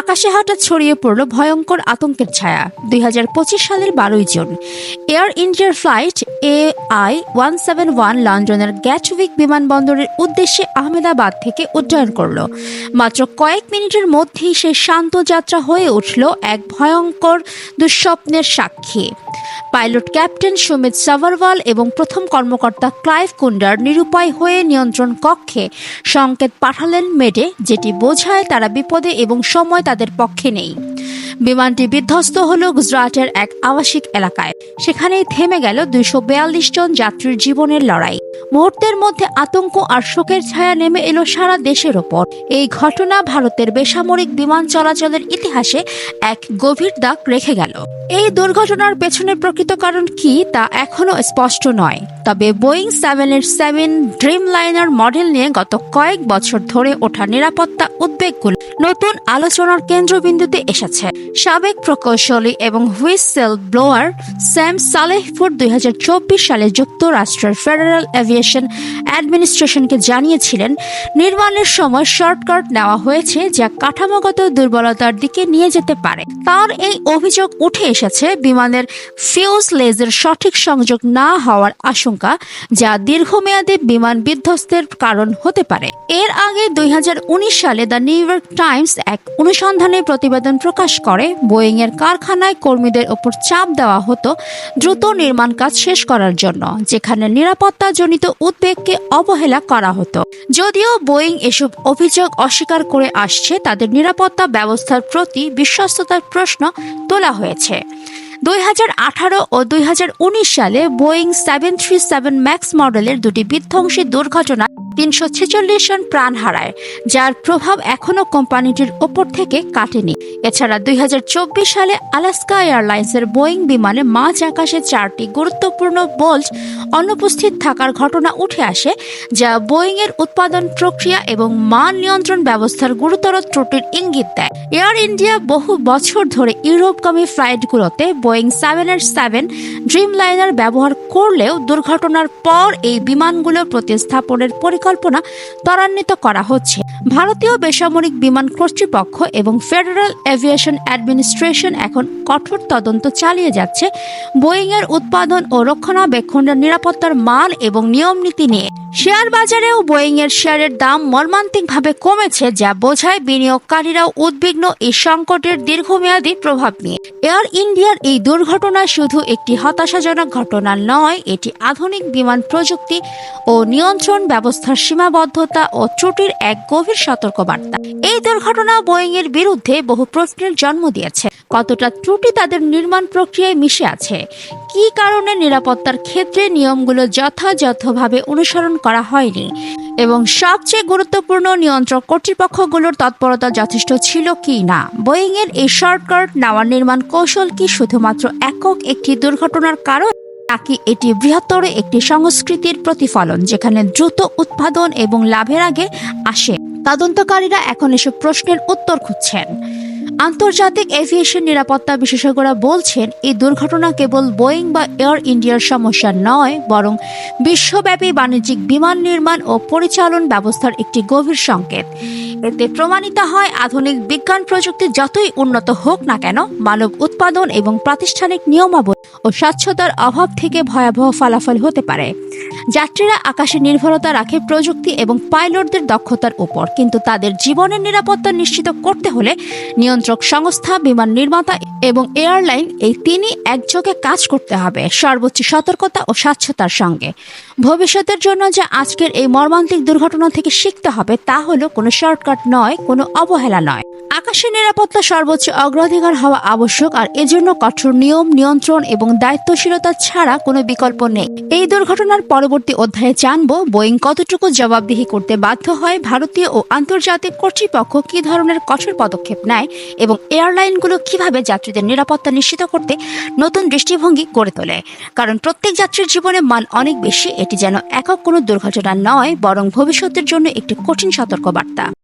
আকাশে হঠাৎ ছড়িয়ে পড়ল ভয়ঙ্কর আতঙ্কের ছায়া। দুই হাজার পঁচিশ সালের বারোই জুন, এয়ার ইন্ডিয়ার flight A I one seven one লন্ডনের গ্যাটউইক বিমানবন্দরের উদ্দেশ্যে আহমেদাবাদ থেকে উড্ডয়ন করল। মাত্র কয়েক মিনিটের মধ্যেই সে শান্ত যাত্রা হয়ে উঠল এক ভয়ঙ্কর দুঃস্বপ্নের সাক্ষী। পাইলট ক্যাপ্টেন সুমিত সাভারওয়াল এবং প্রথম কর্মকর্তা ক্লাইভ কুন্ডার নিরুপায় হয়ে নিয়ন্ত্রণ কক্ষে সংকেত পাঠালেন মেডে, যেটি বোঝায় তারা বিপদে এবং সময় তাদের পক্ষে নেই। বিমানটি বিধ্বস্ত হল গুজরাটের এক আবাসিক এলাকায়। সেখানেই থেমে গেল দুইশো বিয়াল্লিশ জন যাত্রীর জীবনের লড়াই। মুহূর্তের মধ্যে আতঙ্ক আর শোকের ছায়া নেমে এলো সারা দেশের ওপর। এই ঘটনা ভারতের বেসামরিক বিমান চলাচলের ইতিহাসে এক গভীর দাগ রেখে গেল। এই দুর্ঘটনার পেছনে প্রকৃত কারণ কি তা এখনও স্পষ্ট নয়। তবে বোয়িং সেভেনের সেভেন ড্রিম লাইনার মডেল নিয়ে গত কয়েক বছর ধরে ওঠা নিরাপত্তা উদ্বেগগুলো নতুন আলোচনার কেন্দ্রবিন্দুতে এসেছে। সাবেক প্রকৌশলী এবং হুইসেল ব্লোয়ার স্যাম সালেহপুর দুই সালে যুক্তরাষ্ট্রের ফেডারেল এভিয়েশন অ্যাডমিনিস্ট্রেশনকে জানিয়েছিলেন, নির্মাণের সময় শর্টকাট নেওয়া হয়েছে যা কাঠামোগত দুর্বলতার দিকে নিয়ে যেতে পারে। তার এই অভিযোগ উঠে এসেছে, বিমানের ফিউজ লেজের সঠিক সংযোগ না হওয়ার আশঙ্কা যা দীর্ঘমেয়াদে বিমান বিধ্বস্তের কারণ হতে পারে। এর আগে দুই হাজার উনিশ সালে দ্য নিউ ইয়র্ক টাইমস এক অনুসন্ধানে প্রতিবেদন প্রকাশ করে বোয়িং এর কারখানায় কর্মীদের ওপর চাপ দেওয়া হতো দ্রুত নির্মাণ কাজ শেষ করার জন্য, যেখানে নিরাপত্তাজনিত উদ্বেগকে অবহেলা করা হতো। যদিও বোয়িং এসব অভিযোগ অস্বীকার করে আসছে, তাদের নিরাপত্তা ব্যবস্থার প্রতি বিশ্বস্ততার প্রশ্ন তোলা হয়েছে। দুই হাজার আঠারো ও দুই হাজার উনিশ সালে Boeing seven three seven max মডেলের দুটি বিধ্বংসী দুর্ঘটনা তিনশো ছেচল্লিশ জন প্রাণ হারায়, যার প্রভাব এখনও কোম্পানিটির ওপর থেকে কাটেনি। এছাড়া দুই হাজার চব্বিশ সালে আলাস্কা এয়ারলাইন্সের বোয়িং বিমানে মাঝ আকাশে চারটি গুরুত্বপূর্ণ বোল্ট অনুপস্থিত থাকার ঘটনা উঠে আসে, যা বোয়িং এর উৎপাদন প্রক্রিয়া এবং মান নিয়ন্ত্রণ ব্যবস্থার গুরুতর ত্রুটির ইঙ্গিত দেয়। এয়ার ইন্ডিয়া বহু বছর ধরে ইউরোপগামী ফ্লাইটগুলোতে বোয়িং সেভেনের সেভেন ড্রিম লাইনার ব্যবহার করলেও দুর্ঘটনার পর এই বিমানগুলো প্রতিস্থাপনের পরিকল্পনা ত্বরান্বিত করা হচ্ছে। ভারতীয় বেসামরিক বিমান কর্তৃপক্ষ এবং ফেডারেল এভিয়েশন অ্যাডমিনিস্ট্রেশন এখন কঠোর তদন্ত চালিয়ে যাচ্ছে বোয়িং এর উৎপাদন ও রক্ষণাবেক্ষণের নিরাপত্তার মান এবং নিয়ম নীতি নিয়ে। শেয়ার বাজারেও বোয়িং এর শেয়ারের দাম মর্মান্তিকভাবে কমেছে, যা বোঝায় বিনিয়োগকারীরাও উদ্বিগ্ন এই সংকটের দীর্ঘমেয়াদী প্রভাব নিয়ে। এয়ার ইন্ডিয়ার এই দুর্ঘটনা শুধু একটি হতাশাজনক ঘটনা নয়, এটি আধুনিক বিমান প্রযুক্তি ও নিয়ন্ত্রণ ব্যবস্থার সীমাবদ্ধতা ও ত্রুটির এক গভীর সতর্কবার্তা। এই দুর্ঘটনা বোয়িং এর বিরুদ্ধে বহু প্রশ্নের জন্ম দিয়েছে। কতটা ত্রুটি তাদের নির্মাণ প্রক্রিয়ায় মিশে আছে? কি কারণে নিরাপত্তার ক্ষেত্রে নিয়মগুলো যথাযথভাবে অনুসরণ করা হয়নি? এবং সবচেয়ে গুরুত্বপূর্ণ নিয়ন্ত্রক কর্তৃপক্ষগুলোর তৎপরতা যথেষ্ট ছিল কি না? বোয়িং এর এই শর্টকাট নেওয়ার নির্মাণ কৌশল কি শুধুমাত্র একক একটি দুর্ঘটনার কারণ, নাকি এটি বৃহত্তর একটি সংস্কৃতির প্রতিফলন, যেখানে দ্রুত উৎপাদন এবং লাভের আগে আসে? তদন্তকারীরা এখন এসব প্রশ্নের উত্তর খুঁজছেন। আন্তর্জাতিক এভিয়েশন নিরাপত্তা বিশেষজ্ঞরা বলছেন, এই দুর্ঘটনা কেবল বোয়িং বা এয়ার ইন্ডিয়ার সমস্যা নয়, বরং বিশ্বব্যাপী বাণিজ্যিক বিমান নির্মাণ ও পরিচালন ব্যবস্থার একটি গভীর সংকেত। এতে প্রমাণিত হয়, আধুনিক বিজ্ঞান প্রযুক্তি যতই উন্নত হোক না কেন, মানব উৎপাদন এবং প্রাতিষ্ঠানিক নিয়মাবলী ও স্বচ্ছতার অভাব থেকে ভয়াবহ ফলাফল হতে পারে। যাত্রীরা আকাশে নির্ভরতা রাখে প্রযুক্তি এবং পাইলটদের দক্ষতার উপর। কিন্তু তাদের জীবনের নিরাপত্তা নিশ্চিত করতে হলে নিয়ন্ত্রক সংস্থা, বিমান নির্মাতা এবং এয়ারলাইন এই তিনই একযোগে কাজ করতে হবে, সর্বোচ্চ সতর্কতা ও স্বচ্ছতার সঙ্গে। ভবিষ্যতের জন্য যে আজকের এই মর্মান্তিক দুর্ঘটনা থেকে শিখতে হবে তা হলো কোনো শর্টকাট নয়, কোনো অবহেলা নয়। আকাশের নিরাপত্তা সর্বোচ্চ অগ্রাধিকার হওয়া আবশ্যক আর এজন্য কঠোর নিয়ম, নিয়ন্ত্রণ এবং দায়িত্বশীলতা ছাড়া কোনো বিকল্প নেই। এই দুর্ঘটনার পরবর্তী অধ্যায়ে জানব বোয়িং কতটুকু জবাবদিহি করতে বাধ্য হয়, ভারতীয় ও আন্তর্জাতিক কর্তৃপক্ষ কী ধরনের কঠোর পদক্ষেপ নেয় এবং এয়ারলাইনগুলো কীভাবে যাত্রীদের নিরাপত্তা নিশ্চিত করতে নতুন দৃষ্টিভঙ্গি গড়ে তোলে। কারণ প্রত্যেক যাত্রীর জীবনে মান অনেক বেশি, এটি যেন একক কোনো দুর্ঘটনা নয়, বরং ভবিষ্যতের জন্য একটি কঠিন সতর্কবার্তা।